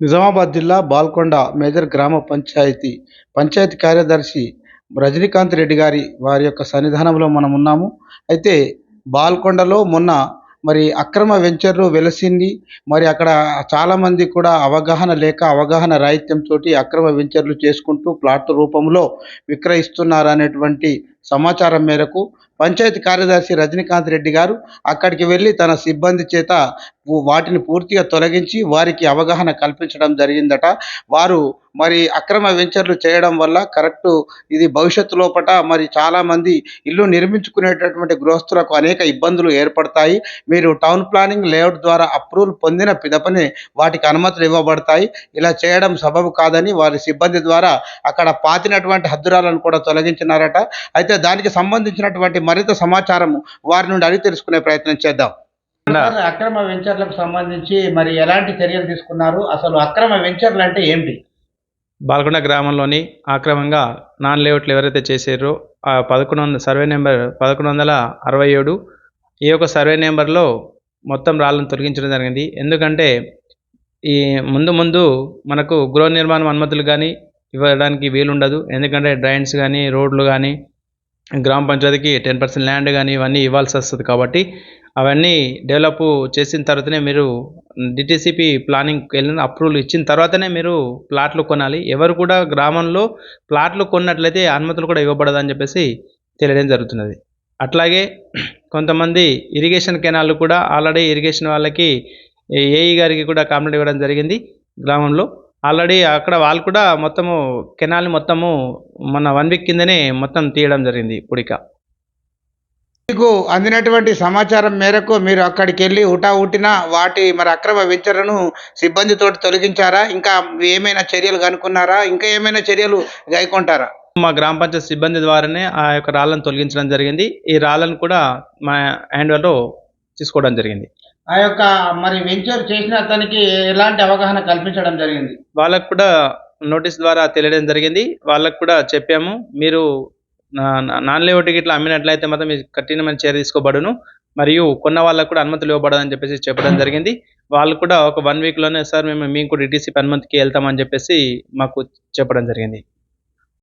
నిజామాబాద్ జిల్లా బాల్కొండ మేజర్ గ్రామ పంచాయతీ పంచాయతీ కార్యదర్శి రజనీకాంత్ రెడ్డి గారి వారి యొక్క సన్నిధానంలో మనం ఉన్నాము. అయితే బాల్కొండలో మొన్న మరి అక్రమ వెంచర్లు వెలసింది. మరి అక్కడ చాలామంది కూడా అవగాహన లేక అవగాహన రాహిత్యంతో అక్రమ వెంచర్లు చేసుకుంటూ ప్లాట్ రూపంలో విక్రయిస్తున్నారు అనేటువంటి సమాచారం మేరకు పంచాయతీ కార్యదర్శి రజనీకాంత్ రెడ్డి గారు అక్కడికి వెళ్ళి తన సిబ్బంది చేత వాటిని పూర్తిగా తొలగించి వారికి అవగాహన కల్పించడం జరిగిందట. వారు మరి అక్రమ వెంచర్లు చేయడం వల్ల కరెక్ట్ ఇది భవిష్యత్తు లోపట మరి చాలా మంది ఇల్లు నిర్మించుకునేటటువంటి గృహస్థులకు అనేక ఇబ్బందులు ఏర్పడతాయి. మీరు టౌన్ ప్లానింగ్ లేఅవుట్ ద్వారా అప్రూవల్ పొందిన పిదపనే వాటికి అనుమతులు ఇవ్వబడతాయి. ఇలా చేయడం సబబు కాదని వారి సిబ్బంది ద్వారా అక్కడ పాతినటువంటి హద్దురాలను కూడా తొలగించినారట. అయితే దానికి సంబంధించినటువంటి మరింత సమాచారం వారి నుండి అడిగి తెలుసుకునే ప్రయత్నం చేద్దాం. అక్రమ వెంచర్లకు సంబంధించి మరి ఎలాంటి చర్యలు తీసుకున్నారు? అసలు అక్రమ వెంచర్లు అంటే ఏంటి? బాల్కొండ గ్రామంలోని ఆక్రమంగా నాన్ లేఅవుట్లు ఎవరైతే చేసారో ఆ పదకొండు వందల సర్వే నెంబర్ పదకొండు వందల అరవై ఏడు ఈ యొక్క సర్వే నెంబర్లో మొత్తం రాళ్ళను తొలగించడం జరిగింది. ఎందుకంటే ఈ ముందు ముందు మనకు గృహ నిర్మాణం అనుమతులు కానీ ఇవ్వడానికి వీలుండదు. ఎందుకంటే డ్రైన్స్ కానీ రోడ్లు కానీ గ్రామ పంచాయతీకి టెన్ పర్సెంట్ ల్యాండ్ కానీ ఇవన్నీ ఇవ్వాల్సి వస్తుంది కాబట్టి అవన్నీ డెవలప్ చేసిన తర్వాతనే మీరు డిటీసీపీ ప్లానింగ్కి వెళ్ళిన అప్రూవల్ ఇచ్చిన తర్వాతనే మీరు ప్లాట్లు కొనాలి. ఎవరు కూడా గ్రామంలో ప్లాట్లు కొన్నట్లయితే అనుమతులు కూడా ఇవ్వబడదని చెప్పేసి తెలియడం జరుగుతున్నది. అట్లాగే కొంతమంది ఇరిగేషన్ కెనాల్ కూడా ఆల్రెడీ ఇరిగేషన్ వాళ్ళకి ఏఈ గారికి కూడా కాంప్లైంట్ ఇవ్వడం జరిగింది గ్రామంలో. ఆల్రెడీ అక్కడ వాళ్ళు కూడా మొత్తము కెనాల్ మొత్తము మన వన్ వీక్ కిందనే మొత్తం తీయడం జరిగింది పుడిక మీకు అందినటువంటి సమాచారం మేరకు మీరు అక్కడికి వెళ్ళి ఉటా ఉట్టిన వాటి మరి అక్రమ వెంచర్లను సిబ్బందితో తొలగించారా? ఇంకా ఏమైనా చర్యలు కనుక్కున్నారా? ఇంకా ఏమైనా చర్యలు గైకొంటారా? మా గ్రామ పంచాయతీ సిబ్బంది ద్వారానే ఆ యొక్క రాళ్ళను తొలగించడం జరిగింది. ఈ రాళ్ళను కూడా మా హ్యాండ్లో తీసుకోవడం జరిగింది. ఆ యొక్క మరి వెంచర్ చేసిన అతనికి ఎలాంటి అవగాహన కల్పించడం జరిగింది? వాళ్ళకు కూడా నోటీస్ ద్వారా తెలియడం జరిగింది. వాళ్ళకు కూడా చెప్పాము మీరు నాన్ లేఅవుట్కి ఇట్లా అమ్మినట్లయితే మాత్రం మీకు కఠినమైన చర్య తీసుకోబడును. మరియు కొన్న వాళ్ళకు కూడా అనుమతులు ఇవ్వబడదని చెప్పేసి చెప్పడం జరిగింది. వాళ్ళు కూడా ఒక వన్ వీక్లోనే సార్ మేము మేము కూడా డిటీసీ అనుమతికి వెళ్తామని చెప్పేసి మాకు చెప్పడం జరిగింది.